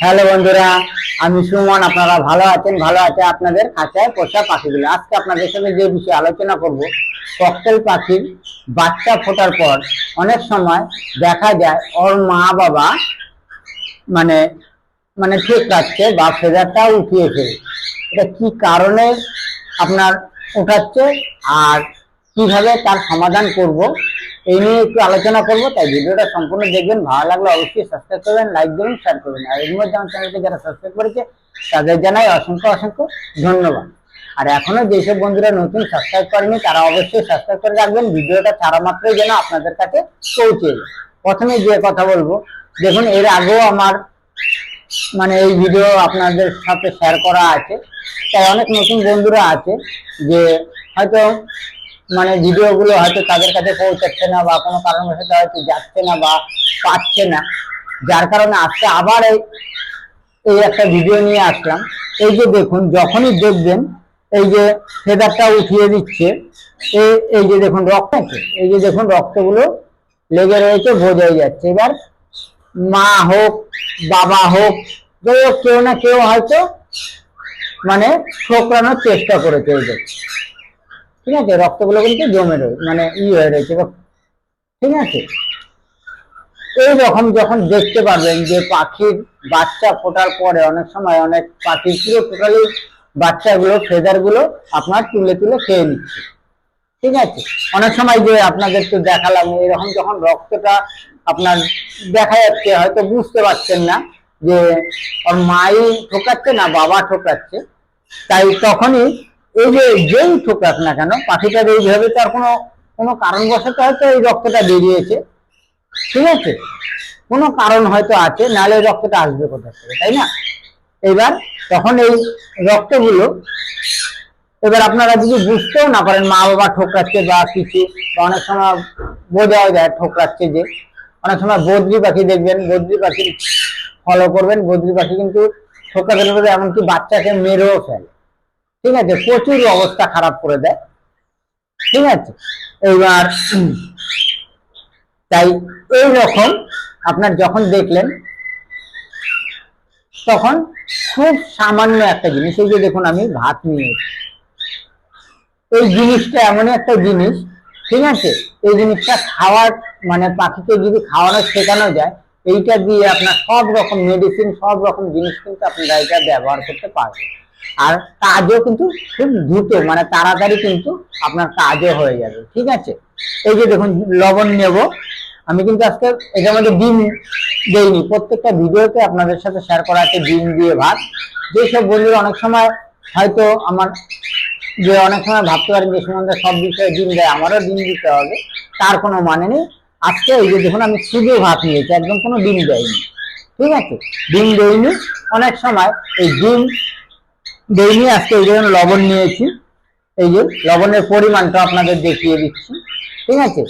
Hello বন্ধুরা, আমি সুমন, আপনারা ভালো আছেন? ভালো আছে আপনাদের খাঁচায় পোষা পাখিগুলো। আজকে আপনাদের সঙ্গে যে বিষয়ে আলোচনা করব, ককটেল পাখির বাচ্চা ফোটার পর অনেক সময় দেখা যায় ওর মা বাবা মানে মানে ঠিক রাখছে বা ফেদারটা উঠিয়েছে এটা কি কারণে আপনার উঠাচ্ছে আর কীভাবে তার সমাধান করব? এই নিয়ে একটু আলোচনা করব, তাই ভিডিওটা সম্পূর্ণ দেখবেন। ভালো লাগলে অবশ্যই সাবস্ক্রাইব করবেন লাইক দেবেন শেয়ার করবেন আর এর মধ্যে আমার চ্যানেলটি যারা সাবস্ক্রাইব করেছে, তাদের জানাই অসংখ্য অসংখ্য ধন্যবাদ। আর এখনও যেসব বন্ধুরা নতুন সাবস্ক্রাইব করেনি, তারা অবশ্যই সাবস্ক্রাইব করে রাখবেন। ভিডিওটা ছাড়া মাত্রই যেন আপনাদের কাছে পৌঁছে যায়। প্রথমে যে কথা বলব, দেখুন, এর আগেও আমার মানে এই ভিডিও আপনাদের সাথে শেয়ার করা আছে। তাই অনেক নতুন বন্ধুরা আছে যে হয়তো মানে ভিডিওগুলো হয়তো তাদের কাছে পৌঁছাচ্ছে না বা কোনো কারণবশত হয়তো যাচ্ছে না বা পাচ্ছে না। যার কারণে আজকে আবার এই এই একটা ভিডিও নিয়ে আসলাম। এই যে দেখুন, যখনই দেখবেন এই যে ফেদারটা উঠিয়ে দিচ্ছে, এই যে দেখুন রক্ত এই যে দেখুন রক্তগুলো লেগে রয়েছে, বোঝাই যাচ্ছে। এবার মা হোক, বাবা হোক, যাই হোক, কেউ না কেউ হয়তো মানে ঠোকরানোর চেষ্টা করেছে এই যে ঠিক আছে? রক্তগুলো কিন্তু জমে রয়েছে মানে ই হয়ে রয়েছে। ঠিক আছে? এই রকম যখন দেখতে পারবেন যে পাখির বাচ্চা ফোটার পরে অনেক সময় অনেক পাখি পুরো টোটালি বাচ্চাগুলো ফেদারগুলো আপনার তুলে তুলে খেয়ে নিচ্ছে। ঠিক আছে? অনেক সময় যে আপনাদের তো দেখালাম, এরকম যখন রক্তটা আপনার দেখা যাচ্ছে, হয়তো বুঝতে পারছেন না যে ওর মাই ঠোকাচ্ছে না, বাবা ঠোকাচ্ছে, তাই তখনই এই যে যেই ঠোকাক না কেন পাখিটার এইভাবে তার কোনো কোনো কারণবশত হয়তো এই রক্তটা বেরিয়েছে। ঠিক আছে? কোনো কারণ হয়তো আছে, নাহলে রক্তটা আসবে কোথা থেকে, তাই না? এবার তখন এই রক্তগুলো, এবার আপনারা যদি বুঝতেও না পারেন মা বাবা ঠোকরাচ্ছে বা কিছু, বা অনেক সময় বোঝাও যায় ঠোকরাচ্ছে যে, অনেক সময় বদ্রি পাখি দেখবেন, বদ্রি পাখি ফলো করবেন, বদ্রি পাখি কিন্তু ঠোকাতে ঠোকাতে এমনকি বাচ্চাকে মেরেও ফেলে। ঠিক আছে, প্রচুর অবস্থা খারাপ করে দেয়। ঠিক আছে, এইবার, তাই এই রকম আপনার যখন দেখলেন, তখন খুব সামান্য একটা জিনিস, এই যে দেখুন আমি ভাত নিয়েছি এই জিনিসটা এমন একটা জিনিস, ঠিক আছে, এই জিনিসটা খাওয়ার মানে পাখিকে যদি খাওয়ানো শেখানো যায়, এইটা দিয়ে আপনার সব রকম মেডিসিন সব রকম জিনিস কিন্তু আপনারা এটা ব্যবহার করতে পারবেন। আর কাজও কিন্তু খুব দ্রুত মানে তাড়াতাড়ি কিন্তু আপনার কাজও হয়ে যাবে, ঠিক আছে? এই যে দেখুন, লবণ নেব। আমি কিন্তু আজকে এটার মধ্যে ডিম দেইনি। প্রত্যেকটা ভিডিওতে আপনাদের সাথে শেয়ার করা আছে ডিম দিয়ে ভাত। যেসব বন্ধুরা অনেক সময় হয়তো আমার যে অনেক সময় ভাবতে পারেন যে সম্বন্ধে সব বিষয়ে ডিম দেয়, আমারও ডিম দিতে হবে। তার কোনো মানে নেই। আজকে এই যে দেখুন, আমি শুধু ভাত নিয়েছি, একদম কোনো ডিম দেয়নি ঠিক আছে? ডিম দেয়নি অনেক সময় এই ডিম দেয়নি আজকে এই জন্য লবণ নিয়েছি। এই যে লবণের পরিমাণটা আপনাদের দেখিয়ে দিচ্ছি। ঠিক আছে?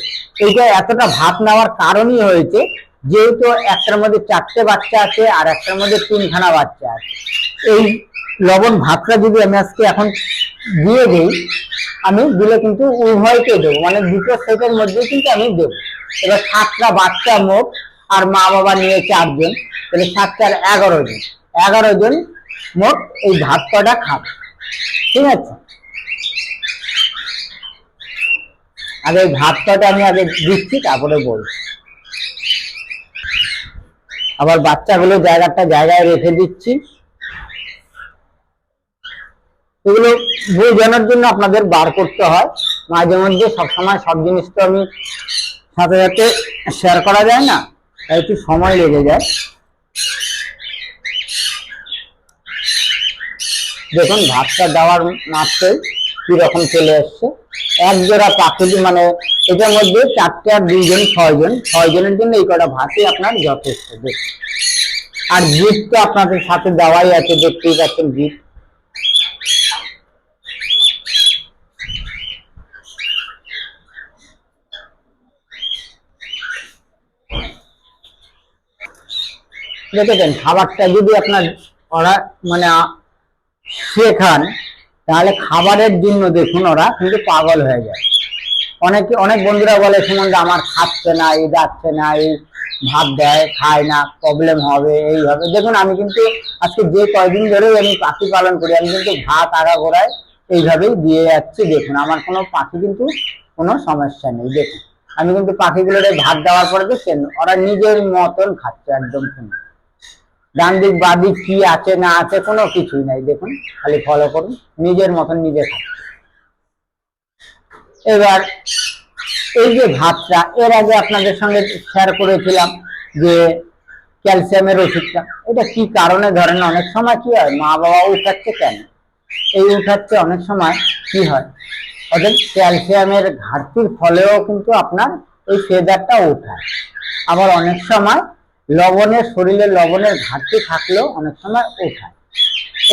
এইটা এতটা ভাত নেওয়ার কারণই হয়েছে, যেহেতু একটার মধ্যে চারটে বাচ্চা আছে আর একটার মধ্যে তিনখানা বাচ্চা আছে। এই লবণ ভাতটা যদি আমি আজকে এখন দিয়ে দিই, আমি দিলে কিন্তু উভয়কে দেবো। মানে দুটো সেটের মধ্যে কিন্তু আমি দেবো। এবার সাতটা বাচ্চা মোট, আর মা বাবা নিয়ে চারজন তাহলে সাত চার এগারো জন। এগারো জন মোট এই ভাত কটা খাবে। ঠিক আছে? আগে ভাত কটা আমি আগে দিচ্ছি, তারপরে বলছি। আবার বাচ্চাগুলো জায়গাটা জায়গায় রেখে দিচ্ছি। এগুলো বোঝানোর জন্য আপনাদের বার করতে হয়। মাঝে মধ্যে সবসময় সব জিনিস তো আমি সাথে সাথে শেয়ার করা যায় না, তাই একটু সময় লেগে যায়। দেখুন, ভাতটা দেওয়ার মাত্রই কীরকম চলে আসছে এক জোড়া পাখি মানে এটার মধ্যে চারটে আর দুইজন, ছয়জন। ছয়জনের জন্য এই কটা ভাতই আপনার যথেষ্ট আর জিপ তো আপনাদের সাথে দেওয়াই আছে, দেখতেই পাচ্ছেন জিপ দেখেছেন, খাবারটা যদি আপনার ওরা মানে শেখান, তাহলে খাবারের জন্য দেখুন ওরা কিন্তু পাগল হয়ে যায়। অনেকে, অনেক বন্ধুরা বলে, সুমন আমার খাচ্ছে না এই যাচ্ছে না এই ভাত দেয়, খায় না প্রবলেম হবে, এই হবে। দেখুন, আমি কিন্তু আজকে যে কয়দিন ধরেই আমি পাখি পালন করি, আমি কিন্তু ভাত আগা গোড়ায় এইভাবেই দিয়ে যাচ্ছি, দেখুন। আমার কোনো পাখি কিন্তু কোনো সমস্যা নেই, দেখুন। আমি কিন্তু পাখিগুলোর ভাত দেওয়ার পরে দেখছেন, ওরা নিজের মতন খাচ্ছে একদম সুন্দর। ডান দিক বাদিক কি আছে, না আছে, কোনো কিছুই নাই। দেখুন, খালি ফলো করুন, নিজের মতন নিজে এবার এই যে ভাতটা এর আগে আপনাদের সঙ্গে শেয়ার করেছিলাম যে ক্যালসিয়ামের ওষুধটা। এটা কি কারণে? ধরেন, অনেক সময় কি হয় মা বাবা উঠাচ্ছে কেন? এই উঠাচ্ছে অনেক সময় কি হয়? অর্থাৎ ক্যালসিয়ামের ঘাটতির ফলেও কিন্তু আপনার এই ফেদারটা ওঠায় আবার অনেক সময় লবণের শরীরে লবণের ঘাটতি থাকলেও অনেক সময় ওঠায়।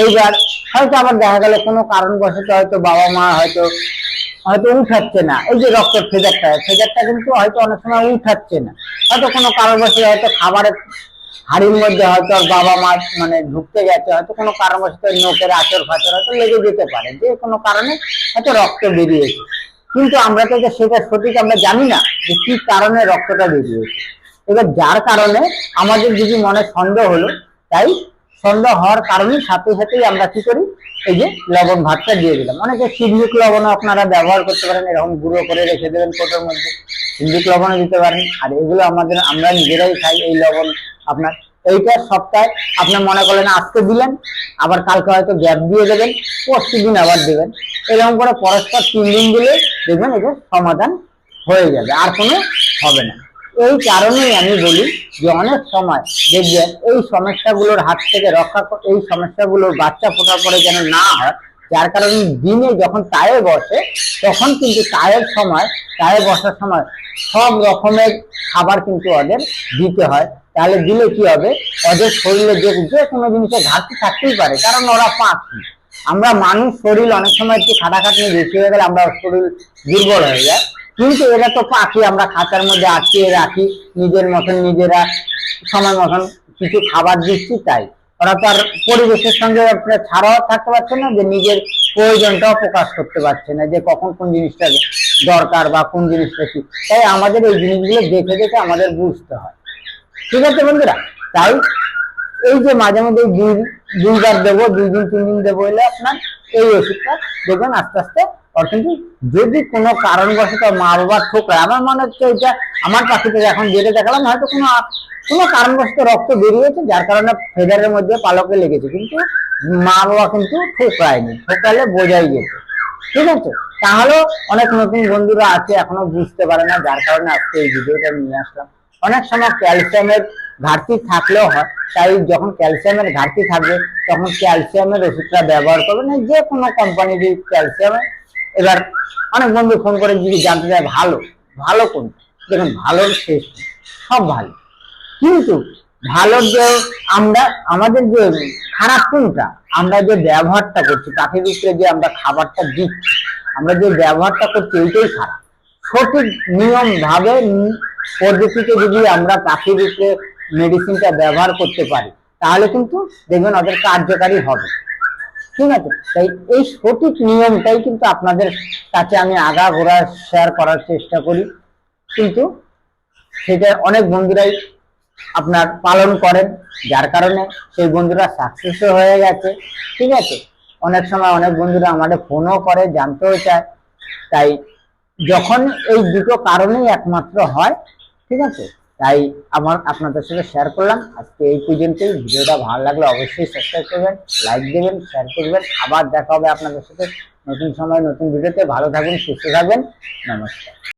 এইবার হয়তো আবার দেখা গেল কোনো কারণবশত হয়তো বাবা মা হয়তো হয়তো উঠাচ্ছে না। এই যে রক্তের ফেজারটা ফেজারটা কিন্তু হয়তো অনেক সময় উঠাচ্ছে না। হয়তো কোনো কারণবশত হয়তো খাবারের হাড়ির মধ্যে হয়তো বাবা মা মানে ঢুকতে গেছে, হয়তো কোনো কারণবশত নোকের আচর ফাচর হয়তো লেগে যেতে পারে। যে কোনো কারণে হয়তো রক্ত বেরিয়েছে। কিন্তু আমরা তো সেটা সঠিক আমরা জানি না যে কি কারণে রক্তটা বেরিয়েছে। এবার যার কারণে আমাদের যদি মনে সন্দেহ হলো, তাই সন্দেহ হওয়ার কারণে সাথে সাথেই আমরা কি করি, এই যে লবণ ভাতটা দিয়ে দিলাম। অনেকে সিন্ধুক লবণও আপনারা ব্যবহার করতে পারেন, এরকম গুঁড়ো করে রেখে দেবেন কোটোর মধ্যে। সিন্ধুক লবণও দিতে পারেন। আর এগুলো আমাদের, আমরা নিজেরাই খাই এই লবণ আপনার। এইটা সপ্তাহে আপনি মনে করলেন আজকে দিলেন, আবার কালকে হয়তো গ্যাপ দিয়ে দেবেন, পরশু দিন আবার দেবেন। এরকম করে পরস্পর তিন দিন দিলে দেখবেন এটা সমাধান হয়ে যাবে, আর কোনো হবে না। এই কারণেই আমি বলি যে অনেক সময় দেখবেন এই সমস্যাগুলোর হাত থেকে রক্ষা এই সমস্যাগুলোর বাচ্চা ফোটার পরে যেন না হয়, যার কারণে দিনে যখন টায়ে বসে, তখন কিন্তু টায়ের সময় টায়ে বসার সময় সব রকমের খাবার কিন্তু ওদের দিতে হয়। তাহলে দিলে কি হবে? ওদের শরীরে যে যে কোনো জিনিসের ঘাটতি থাকতেই পারে, কারণ ওরা পাখি আমরা মানুষ, শরীর অনেক সময় একটু খাটাখাটনি বেশি হয়ে গেলে আমরা শরীর দুর্বল হয়ে যায়। কিন্তু এরা তো পাখি, আমরা খাঁচার মধ্যে আটকিয়ে রাখি, নিজের মতন নিজেরা সময় মতন কিছু খাবার দিচ্ছি তাই। ওরা তো আর পরিবেশের সঙ্গে ছাড়াও থাকতে পারছে না, যে নিজের প্রয়োজনটাও প্রকাশ করতে পারছে না, যে কখন কোন জিনিসটা দরকার বা কোন জিনিসটা কি। তাই আমাদের এই জিনিসগুলো দেখে দেখে আমাদের বুঝতে হয়। ঠিক আছে বন্ধুরা? তাই এই যে মাঝে মধ্যে দুই দুইবার দেবো, দুই দিন, তিন দিন দেবো এলে আপনার এই ওষুধটা দেখবেন আস্তে আস্তে যদি কোনো কারণবশত মা বাবার ঠোকরায় আমার মনে হচ্ছে এটা আমার পাখিতে এখন যেটা দেখালাম, হয়তো কোনো কোনো কারণবশত রক্ত বেরিয়েছে, যার কারণে ফেদারের মধ্যে পালকে লেগেছে, কিন্তু মা বাবা কিন্তু ঠোকরায়নি, ঠোকরালে বোঝাই যেত ঠিক আছে? তাহলেও অনেক নতুন বন্ধুরা আছে, এখনও বুঝতে পারে না, যার কারণে আজকে এই ভিডিওটা নিয়ে আসলাম। অনেক সময় ক্যালসিয়ামের ঘাটতি থাকলেও হয়, তাই যখন ক্যালসিয়ামের ঘাটতি থাকবে, তখন ক্যালসিয়ামের ওষুধটা ব্যবহার করবেন এই যে কোনো কোম্পানির ক্যালসিয়ামের এবার অনেক বন্ধু ফোন করে যদি জানতে চায় ভালো ভালো কোনটা? দেখুন, ভালোর শেষ সব ভালো। কিন্তু ভালোর যে আমরা, আমাদের যে খারাপ কোনটা? আমরা যে ব্যবহারটা করছি পাখির উপরে যে আমরা খাবারটা দিচ্ছি, আমরা যে ব্যবহারটা করছি, এইটাই খারাপ। সঠিক নিয়ম ভাবে পদ্ধতিতে যদি আমরা পাখির উপরে মেডিসিনটা ব্যবহার করতে পারি, তাহলে কিন্তু দেখবেন ওদের কার্যকারী হবে। ঠিক আছে? তাই এই সঠিক নিয়মটাই কিন্তু আপনাদের কাছে আমি আগা ঘোরা শেয়ার করার চেষ্টা করি। কিন্তু সেটা অনেক বন্ধুরাই আপনার পালন করেন, যার কারণে সেই বন্ধুরা সাকসেস হয়ে গেছে, ঠিক আছে? অনেক সময় অনেক বন্ধুরা আমাদের ফোনও করে, জানতেও চায়। তাই যখন এই দুটো কারণেই একমাত্র হয়, ঠিক আছে? তাই আমার আপনাদের সাথে শেয়ার করলাম। আজকে এই পর্যন্তই। ভিডিওটা ভালো লাগলে অবশ্যই সাবস্ক্রাইব করবেন লাইক দেবেন শেয়ার করবেন। আবার দেখা হবে আপনাদের সাথে। নতুন সময়, নতুন ভিডিওতে। ভালো থাকুন, সুস্থ থাকবেন। নমস্কার।